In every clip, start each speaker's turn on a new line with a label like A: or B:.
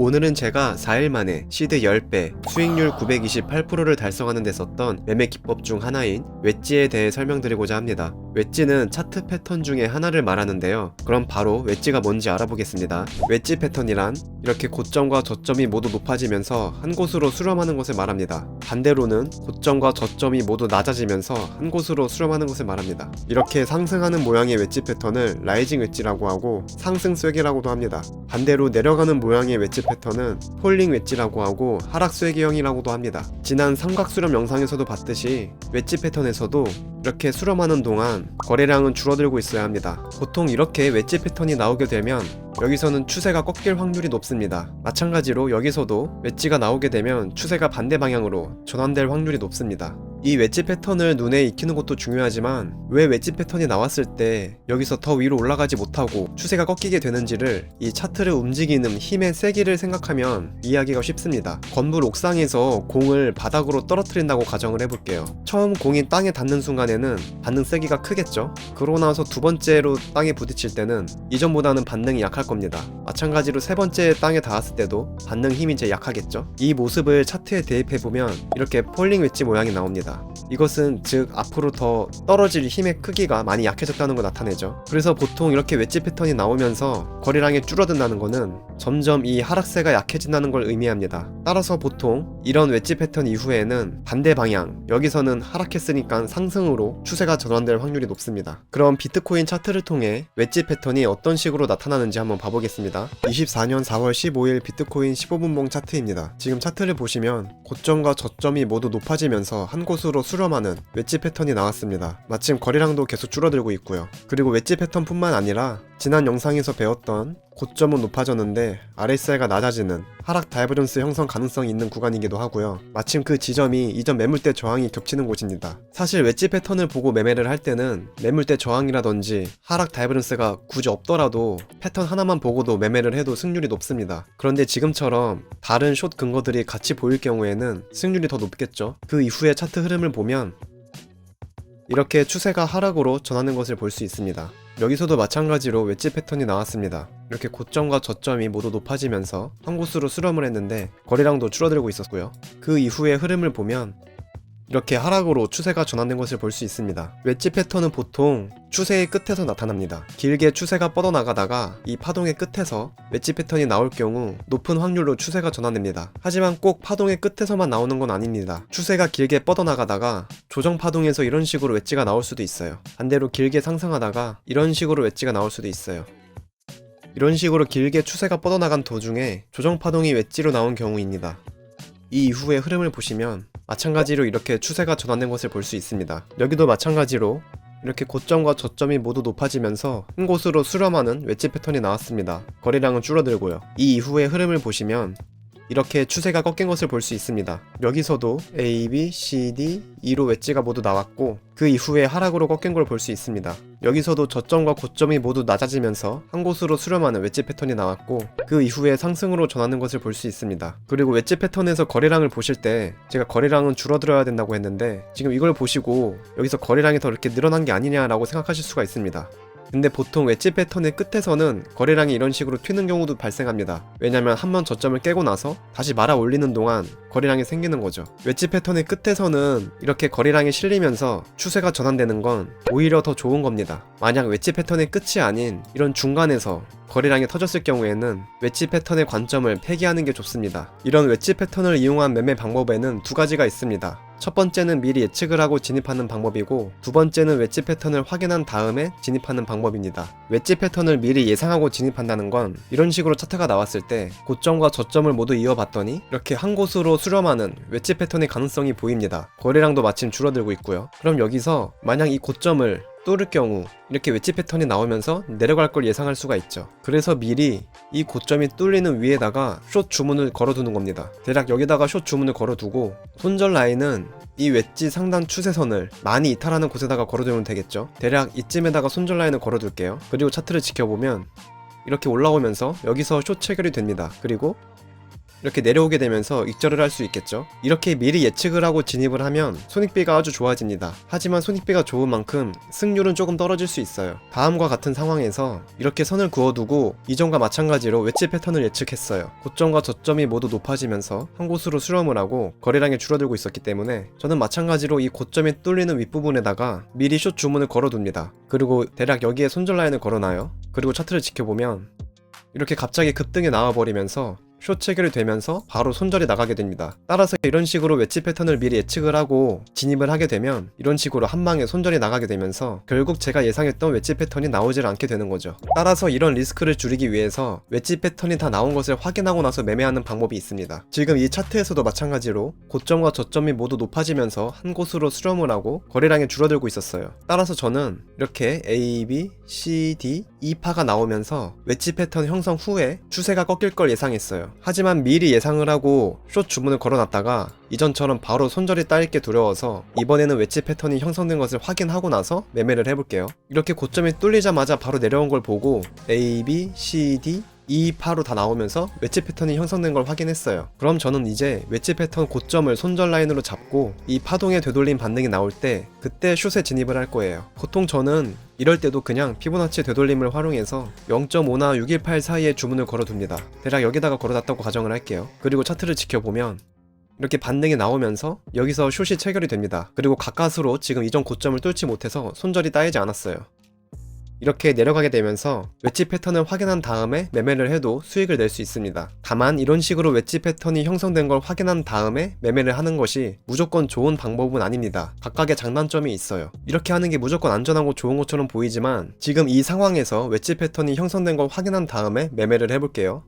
A: 오늘은 제가 4일 만에 시드 10배, 수익률 928%를 달성하는 데 썼던 매매 기법 중 하나인 웨지에 대해 설명드리고자 합니다. 웨지는 차트 패턴 중에 하나를 말하는데요. 그럼 바로 웨지가 뭔지 알아보겠습니다. 웨지 패턴이란 이렇게 고점과 저점이 모두 높아지면서 한 곳으로 수렴하는 것을 말합니다. 반대로는 고점과 저점이 모두 낮아지면서 한 곳으로 수렴하는 것을 말합니다. 이렇게 상승하는 모양의 웨지 패턴을 라이징 웨지라고 하고 상승 쐐기라고도 합니다. 반대로 내려가는 모양의 웨지 패턴은 폴링 웨지라고 하고 하락 쐐기형이라고도 합니다. 지난 삼각 수렴 영상에서도 봤듯이 웨지 패턴에서도 이렇게 수렴하는 동안 거래량은 줄어들고 있어야 합니다. 보통 이렇게 웨지 패턴이 나오게 되면 여기서는 추세가 꺾일 확률이 높습니다. 마찬가지로 여기서도 웨지가 나오게 되면 추세가 반대 방향으로 전환될 확률이 높습니다. 이 웨지 패턴을 눈에 익히는 것도 중요하지만 왜 웨지 패턴이 나왔을 때 여기서 더 위로 올라가지 못하고 추세가 꺾이게 되는지를 이 차트를 움직이는 힘의 세기를 생각하면 이해하기가 쉽습니다. 건물 옥상에서 공을 바닥으로 떨어뜨린다고 가정을 해볼게요. 처음 공이 땅에 닿는 순간에는 반응 세기가 크겠죠? 그러고 나서 두 번째로 땅에 부딪힐 때는 이전보다는 반응이 약할 겁니다. 마찬가지로 세 번째 땅에 닿았을 때도 반응 힘이 제일 약하겠죠? 이 모습을 차트에 대입해보면 이렇게 폴링 웨지 모양이 나옵니다. 이것은 즉 앞으로 더 떨어질 힘의 크기가 많이 약해졌다는 걸 나타내죠. 그래서 보통 이렇게 웨지 패턴이 나오면서 거래량이 줄어든다는 것은 점점 이 하락세가 약해진다는 걸 의미합니다. 따라서 보통 이런 웨지 패턴 이후에는 반대 방향, 여기서는 하락했으니까 상승으로 추세가 전환될 확률이 높습니다. 그럼 비트코인 차트를 통해 웨지 패턴이 어떤 식으로 나타나는지 한번 봐보겠습니다. 24년 4월 15일 비트코인 15분봉 차트입니다. 지금 차트를 보시면 고점과 저점이 모두 높아지면서 한 곳으로 수 렴하는 웨지 패턴이 나왔습니다. 마침 거래량도 계속 줄어들고 있고요. 그리고 웨지 패턴뿐만 아니라 지난 영상에서 배웠던 고점은 높아졌는데 RSI가 낮아지는 하락 다이버전스 형성 가능성이 있는 구간이기도 하고요. 마침 그 지점이 이전 매물대 저항이 겹치는 곳입니다. 사실 웨지 패턴을 보고 매매를 할 때는 매물대 저항이라든지 하락 다이버전스가 굳이 없더라도 패턴 하나만 보고도 매매를 해도 승률이 높습니다. 그런데 지금처럼 다른 숏 근거들이 같이 보일 경우에는 승률이 더 높겠죠. 그 이후의 차트 흐름을 보면 이렇게 추세가 하락으로 전하는 것을 볼 수 있습니다. 여기서도 마찬가지로 웨지 패턴이 나왔습니다. 이렇게 고점과 저점이 모두 높아지면서 한 곳으로 수렴을 했는데 거래량도 줄어들고 있었고요. 그 이후의 흐름을 보면 이렇게 하락으로 추세가 전환된 것을 볼 수 있습니다. 웨지 패턴은 보통 추세의 끝에서 나타납니다. 길게 추세가 뻗어나가다가 이 파동의 끝에서 웨지 패턴이 나올 경우 높은 확률로 추세가 전환됩니다. 하지만 꼭 파동의 끝에서만 나오는 건 아닙니다. 추세가 길게 뻗어나가다가 조정 파동에서 이런 식으로 웨지가 나올 수도 있어요. 반대로 길게 상승하다가 이런 식으로 웨지가 나올 수도 있어요. 이런 식으로 길게 추세가 뻗어나간 도중에 조정 파동이 웨지로 나온 경우입니다. 이 이후의 흐름을 보시면 마찬가지로 이렇게 추세가 전환된 것을 볼 수 있습니다. 여기도 마찬가지로 이렇게 고점과 저점이 모두 높아지면서 한 곳으로 수렴하는 웨지 패턴이 나왔습니다. 거래량은 줄어들고요. 이 이후의 흐름을 보시면 이렇게 추세가 꺾인 것을 볼 수 있습니다. 여기서도 A, B, C, D, E로 웨지가 모두 나왔고 그 이후에 하락으로 꺾인 걸 볼 수 있습니다. 여기서도 저점과 고점이 모두 낮아지면서 한 곳으로 수렴하는 웨지 패턴이 나왔고 그 이후에 상승으로 전하는 것을 볼 수 있습니다. 그리고 웨지 패턴에서 거래량을 보실 때 제가 거래량은 줄어들어야 된다고 했는데 지금 이걸 보시고 여기서 거래량이 더 이렇게 늘어난 게 아니냐라고 생각하실 수가 있습니다. 근데 보통 웨지 패턴의 끝에서는 거래량이 이런 식으로 튀는 경우도 발생합니다. 왜냐면 한 번 저점을 깨고 나서 다시 말아 올리는 동안 거래량이 생기는 거죠. 웨지 패턴의 끝에서는 이렇게 거래량이 실리면서 추세가 전환되는 건 오히려 더 좋은 겁니다. 만약 웨지 패턴의 끝이 아닌 이런 중간에서 거래량이 터졌을 경우에는 웨지 패턴의 관점을 폐기하는 게 좋습니다. 이런 웨지 패턴을 이용한 매매 방법에는 두 가지가 있습니다. 첫 번째는 미리 예측을 하고 진입하는 방법이고 두 번째는 웨지 패턴을 확인한 다음에 진입하는 방법입니다. 웨지 패턴을 미리 예상하고 진입한다는 건 이런 식으로 차트가 나왔을 때 고점과 저점을 모두 이어봤더니 이렇게 한 곳으로 수렴하는 웨지 패턴의 가능성이 보입니다. 거래량도 마침 줄어들고 있고요. 그럼 여기서 만약 이 고점을 뚫을 경우 이렇게 웨지 패턴이 나오면서 내려갈 걸 예상할 수가 있죠. 그래서 미리 이 고점이 뚫리는 위에다가 숏 주문을 걸어두는 겁니다. 대략 여기다가 숏 주문을 걸어두고 손절 라인은 이 웨지 상단 추세선을 많이 이탈하는 곳에다가 걸어두면 되겠죠. 대략 이쯤에다가 손절 라인을 걸어둘게요. 그리고 차트를 지켜보면 이렇게 올라오면서 여기서 숏 체결이 됩니다. 그리고 이렇게 내려오게 되면서 익절을 할 수 있겠죠. 이렇게 미리 예측을 하고 진입을 하면 손익비가 아주 좋아집니다. 하지만 손익비가 좋은 만큼 승률은 조금 떨어질 수 있어요. 다음과 같은 상황에서 이렇게 선을 그어두고 이전과 마찬가지로 웨지 패턴을 예측했어요. 고점과 저점이 모두 높아지면서 한 곳으로 수렴을 하고 거래량이 줄어들고 있었기 때문에 저는 마찬가지로 이 고점이 뚫리는 윗부분에다가 미리 숏 주문을 걸어둡니다. 그리고 대략 여기에 손절 라인을 걸어놔요. 그리고 차트를 지켜보면 이렇게 갑자기 급등이 나와버리면서 숏 체결이 되면서 바로 손절이 나가게 됩니다. 따라서 이런 식으로 웨지 패턴을 미리 예측을 하고 진입을 하게 되면 이런 식으로 한 방에 손절이 나가게 되면서 결국 제가 예상했던 웨지 패턴이 나오질 않게 되는 거죠. 따라서 이런 리스크를 줄이기 위해서 웨지 패턴이 다 나온 것을 확인하고 나서 매매하는 방법이 있습니다. 지금 이 차트에서도 마찬가지로 고점과 저점이 모두 높아지면서 한 곳으로 수렴을 하고 거래량이 줄어들고 있었어요. 따라서 저는 이렇게 A, B, C, D, E파가 나오면서 웨지 패턴 형성 후에 추세가 꺾일 걸 예상했어요. 하지만 미리 예상을 하고 숏 주문을 걸어놨다가 이전처럼 바로 손절이 따일 게 두려워서 이번에는 웨지 패턴이 형성된 것을 확인하고 나서 매매를 해볼게요. 이렇게 고점이 뚫리자마자 바로 내려온 걸 보고 A, B, C, D, 이 파로 다 나오면서 웨지 패턴이 형성된 걸 확인했어요. 그럼 저는 이제 웨지 패턴 고점을 손절 라인으로 잡고 이 파동의 되돌림 반등이 나올 때 그때 숏에 진입을 할 거예요. 보통 저는 이럴 때도 그냥 피보나치 되돌림을 활용해서 0.5나 618 사이에 주문을 걸어둡니다. 대략 여기다가 걸어놨다고 가정을 할게요. 그리고 차트를 지켜보면 이렇게 반등이 나오면서 여기서 숏이 체결이 됩니다. 그리고 가까스로 지금 이전 고점을 뚫지 못해서 손절이 따이지 않았어요. 이렇게 내려가게 되면서 웨지 패턴을 확인한 다음에 매매를 해도 수익을 낼 수 있습니다. 다만 이런 식으로 웨지 패턴이 형성된 걸 확인한 다음에 매매를 하는 것이 무조건 좋은 방법은 아닙니다. 각각의 장단점이 있어요. 이렇게 하는 게 무조건 안전하고 좋은 것처럼 보이지만 지금 이 상황에서 웨지 패턴이 형성된 걸 확인한 다음에 매매를 해볼게요.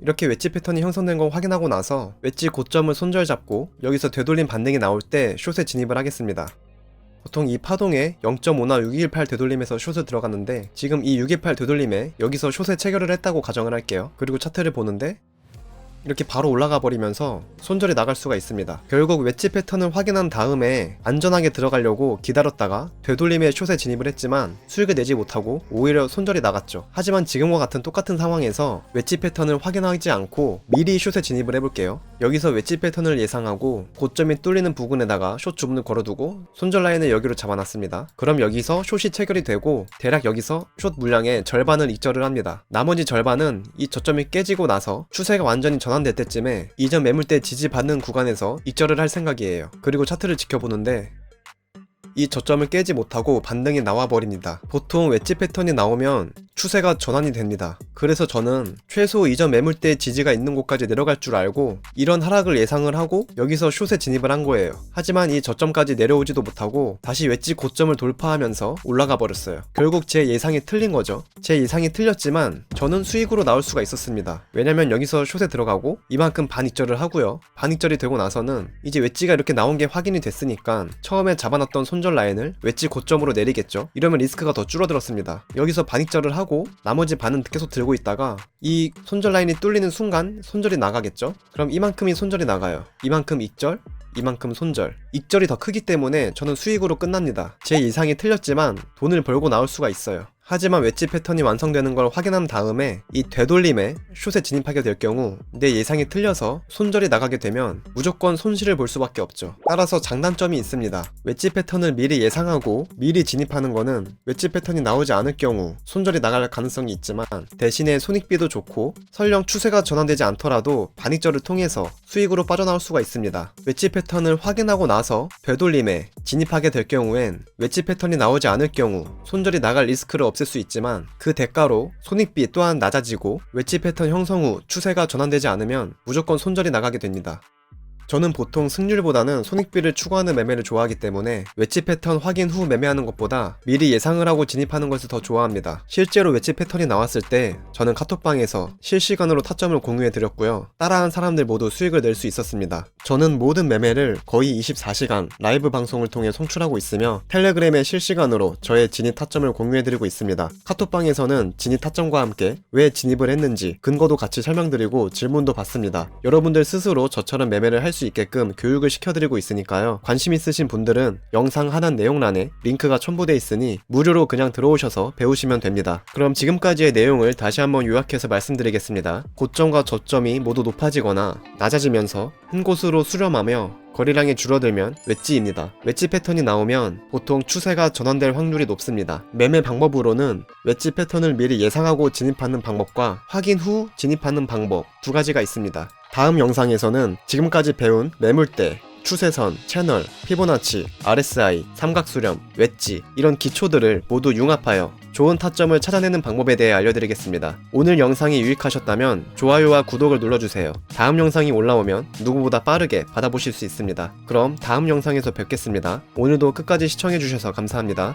A: 이렇게 웨지 패턴이 형성된 걸 확인하고 나서 웨지 고점을 손절 잡고 여기서 되돌림 반등이 나올 때 숏에 진입을 하겠습니다. 보통 이 파동에 0.5나 618 되돌림에서 숏을 들어갔는데 지금 이618 되돌림에 여기서 숏에 체결을 했다고 가정을 할게요. 그리고 차트를 보는데 이렇게 바로 올라가 버리면서 손절이 나갈 수가 있습니다. 결국 웨지 패턴을 확인한 다음에 안전하게 들어가려고 기다렸다가 되돌림에 숏에 진입을 했지만 수익을 내지 못하고 오히려 손절이 나갔죠. 하지만 지금과 같은 똑같은 상황에서 웨지 패턴을 확인하지 않고 미리 숏에 진입을 해볼게요. 여기서 웨지 패턴을 예상하고 고점이 뚫리는 부분에다가 숏 주문을 걸어두고 손절 라인을 여기로 잡아놨습니다. 그럼 여기서 숏이 체결이 되고 대략 여기서 숏 물량의 절반을 익절을 합니다. 나머지 절반은 이 저점이 깨지고 나서 추세가 완전히 전환될 때쯤에 이전 매물대 지지받는 구간에서 익절을 할 생각이에요. 그리고 차트를 지켜보는데 이 저점을 깨지 못하고 반등이 나와버립니다. 보통 웨지 패턴이 나오면 추세가 전환이 됩니다. 그래서 저는 최소 이전 매물대 지지가 있는 곳까지 내려갈 줄 알고 이런 하락을 예상을 하고 여기서 숏에 진입을 한 거예요. 하지만 이 저점까지 내려오지도 못하고 다시 웨지 고점을 돌파하면서 올라가 버렸어요. 결국 제 예상이 틀린 거죠. 제 예상이 틀렸지만 저는 수익으로 나올 수가 있었습니다. 왜냐면 여기서 숏에 들어가고 이만큼 반익절을 하고요. 반익절이 되고 나서는 이제 웨지가 이렇게 나온 게 확인이 됐으니까 처음에 잡아놨던 손절 라인을 웨지 고점으로 내리겠죠. 이러면 리스크가 더 줄어들었습니다. 여기서 반익절을 하고 나머지 반은 계속 들고 있다가 이 손절 라인이 뚫리는 순간 손절이 나가겠죠. 그럼 이만큼이 손절이 나가요. 이만큼 익절, 이만큼 손절. 익절이 더 크기 때문에 저는 수익으로 끝납니다. 제 예상이 틀렸지만 돈을 벌고 나올 수가 있어요. 하지만 웨지 패턴이 완성되는 걸 확인한 다음에 이 되돌림에 숏에 진입하게 될 경우 내 예상이 틀려서 손절이 나가게 되면 무조건 손실을 볼 수밖에 없죠. 따라서 장단점이 있습니다. 웨지 패턴을 미리 예상하고 미리 진입하는 거는 웨지 패턴이 나오지 않을 경우 손절이 나갈 가능성이 있지만 대신에 손익비도 좋고 설령 추세가 전환되지 않더라도 반익절을 통해서 수익으로 빠져나올 수가 있습니다. 웨지 패턴을 확인하고 나서 되돌림에 진입하게 될 경우엔 웨지 패턴이 나오지 않을 경우 손절이 나갈 리스크를 없앨 수 있지만 그 대가로 손익비 또한 낮아지고 웨지 패턴 형성 후 추세가 전환되지 않으면 무조건 손절이 나가게 됩니다. 저는 보통 승률보다는 손익비를 추구하는 매매를 좋아하기 때문에 웨지 패턴 확인 후 매매하는 것보다 미리 예상을 하고 진입하는 것을 더 좋아합니다. 실제로 웨지 패턴이 나왔을 때 저는 카톡방에서 실시간으로 타점을 공유해 드렸고요. 따라한 사람들 모두 수익을 낼 수 있었습니다. 저는 모든 매매를 거의 24시간 라이브 방송을 통해 송출하고 있으며 텔레그램에 실시간으로 저의 진입 타점을 공유해 드리고 있습니다. 카톡방에서는 진입 타점과 함께 왜 진입을 했는지 근거도 같이 설명드리고 질문도 받습니다. 여러분들 스스로 저처럼 매매를 할수 있게끔 교육을 시켜드리고 있으니까요. 관심 있으신 분들은 영상 하단 내용란에 링크가 첨부돼 있으니 무료로 그냥 들어오셔서 배우시면 됩니다. 그럼 지금까지의 내용을 다시 한번 요약해서 말씀드리겠습니다. 고점과 저점이 모두 높아지거나 낮아지면서 한 곳으로 수렴하며 거리량이 줄어들면 웨지입니다. 웨지 패턴이 나오면 보통 추세가 전환될 확률이 높습니다. 매매 방법으로는 웨지 패턴을 미리 예상하고 진입하는 방법과 확인 후 진입하는 방법 두 가지가 있습니다. 다음 영상에서는 지금까지 배운 매물대, 추세선, 채널, 피보나치, RSI, 삼각수렴, 웨지 이런 기초들을 모두 융합하여 좋은 타점을 찾아내는 방법에 대해 알려드리겠습니다. 오늘 영상이 유익하셨다면 좋아요와 구독을 눌러주세요. 다음 영상이 올라오면 누구보다 빠르게 받아보실 수 있습니다. 그럼 다음 영상에서 뵙겠습니다. 오늘도 끝까지 시청해주셔서 감사합니다.